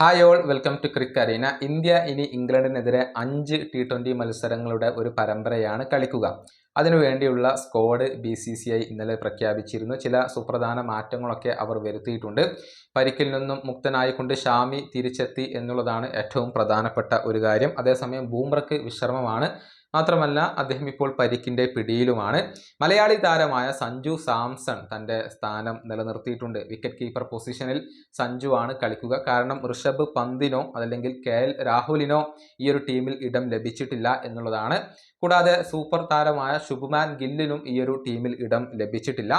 Hi all welcome to crick arena India ഇനി ഇംഗ്ലണ്ടിനെതിരെ അഞ്ച് ടി ട്വന്റി മത്സരങ്ങളുടെ ഒരു പരമ്പരയാണ് കളിക്കുക. അതിനുവേണ്ടിയുള്ള squad B C C I ഇന്നലെ പ്രഖ്യാപിച്ചിരുന്നു. ചില സുപ്രധാന മാറ്റങ്ങളൊക്കെ അവർ വരുത്തിയിട്ടുണ്ട്. പരിക്കിൽ നിന്നും മുക്തനായിക്കൊണ്ട് ഷാമി തിരിച്ചെത്തി എന്നുള്ളതാണ് ഏറ്റവും പ്രധാനപ്പെട്ട ഒരു കാര്യം. അതേസമയം ബൂംറയ്ക്ക് വിശ്രമമാണ്. മാത്രമല്ല അദ്ദേഹം ഇപ്പോൾ പരിക്കിന്റെ പിടിയിലുമാണ്. മലയാളി താരമായ സഞ്ജു സാംസൺ തന്റെ സ്ഥാനം നിലനിർത്തിയിട്ടുണ്ട്. വിക്കറ്റ് കീപ്പർ പൊസിഷനിൽ സഞ്ജു ആണ് കളിക്കുക. കാരണം ഋഷഭ് പന്തിനോ അതല്ലെങ്കിൽ കെ എൽ രാഹുലിനോ ഈ ഒരു ടീമിൽ ഇടം ലഭിച്ചിട്ടില്ല എന്നുള്ളതാണ്. കൂടാതെ സൂപ്പർ താരമായ ശുഭ്മാൻ ഗില്ലിനും ഈ ഒരു ടീമിൽ ഇടം ലഭിച്ചിട്ടില്ല.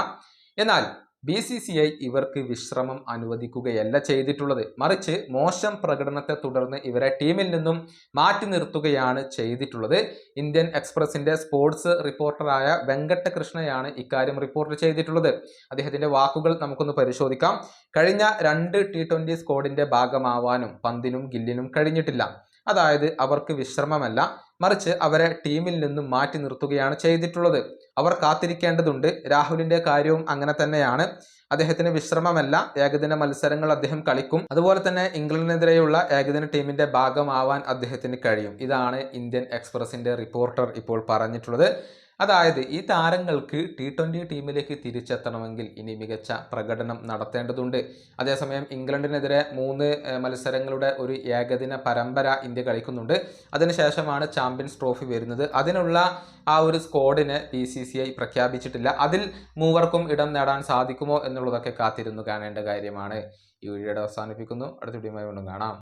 എന്നാൽ ബി സി സി ഐ ഇവർക്ക് വിശ്രമം അനുവദിക്കുകയല്ല ചെയ്തിട്ടുള്ളത്. മറിച്ച് മോശം പ്രകടനത്തെ തുടർന്ന് ഇവരെ ടീമിൽ നിന്നും മാറ്റി നിർത്തുകയാണ് ചെയ്തിട്ടുള്ളത്. ഇന്ത്യൻ എക്സ്പ്രസിന്റെ സ്പോർട്സ് റിപ്പോർട്ടറായ വെങ്കട്ടകൃഷ്ണയാണ് ഇക്കാര്യം റിപ്പോർട്ട് ചെയ്തിട്ടുള്ളത്. അദ്ദേഹത്തിന്റെ വാക്കുകൾ നമുക്കൊന്ന് പരിശോധിക്കാം. കഴിഞ്ഞ രണ്ട് ടി ട്വന്റി സ്ക്വാഡിന്റെ ഭാഗമാവാനും പന്തിനും ഗില്ലിനും കഴിഞ്ഞിട്ടില്ല. അതായത് അവർക്ക് വിശ്രമമല്ല. മറിച്ച് അവരെ ടീമിൽ നിന്നും മാറ്റി നിർത്തുകയാണ് ചെയ്തിട്ടുള്ളത്. അവർ കാത്തിരിക്കേണ്ടതുണ്ട്. രാഹുലിന്റെ കാര്യവും അങ്ങനെ തന്നെയാണ്. അദ്ദേഹത്തിന് വിശ്രമമല്ല. ഏകദിന മത്സരങ്ങൾ അദ്ദേഹം കളിക്കും. അതുപോലെ തന്നെ ഇംഗ്ലണ്ടിനെതിരെയുള്ള ഏകദിന ടീമിന്റെ ഭാഗമാവാൻ അദ്ദേഹത്തിന് കഴിയും. ഇതാണ് ഇന്ത്യൻ എക്സ്പ്രസിന്റെ റിപ്പോർട്ടർ ഇപ്പോൾ പറഞ്ഞിട്ടുള്ളത്. അതായത് ഈ താരങ്ങൾക്ക് ടി ട്വന്റി ടീമിലേക്ക് തിരിച്ചെത്തണമെങ്കിൽ ഇനി മികച്ച പ്രകടനം നടത്തേണ്ടതുണ്ട്. അതേസമയം ഇംഗ്ലണ്ടിനെതിരെ മൂന്ന് മത്സരങ്ങളുടെ ഒരു ഏകദിന പരമ്പര ഇന്ത്യ കളിക്കുന്നുണ്ട്. അതിനുശേഷമാണ് ചാമ്പ്യൻസ് ട്രോഫി വരുന്നത്. അതിനുള്ള ആ ഒരു സ്ക്വാഡിനെ ബി സി സി ഐ പ്രഖ്യാപിച്ചിട്ടില്ല. അതിൽ മൂവർക്കും ഇടം നേടാൻ സാധിക്കുമോ എന്നുള്ളതൊക്കെ കാത്തിരുന്നു കാണേണ്ട കാര്യമാണ്. ഈ വീഡിയോയുടെ അവസാനിപ്പിക്കുന്നു. അടുത്ത വീഡിയോ കാണാം.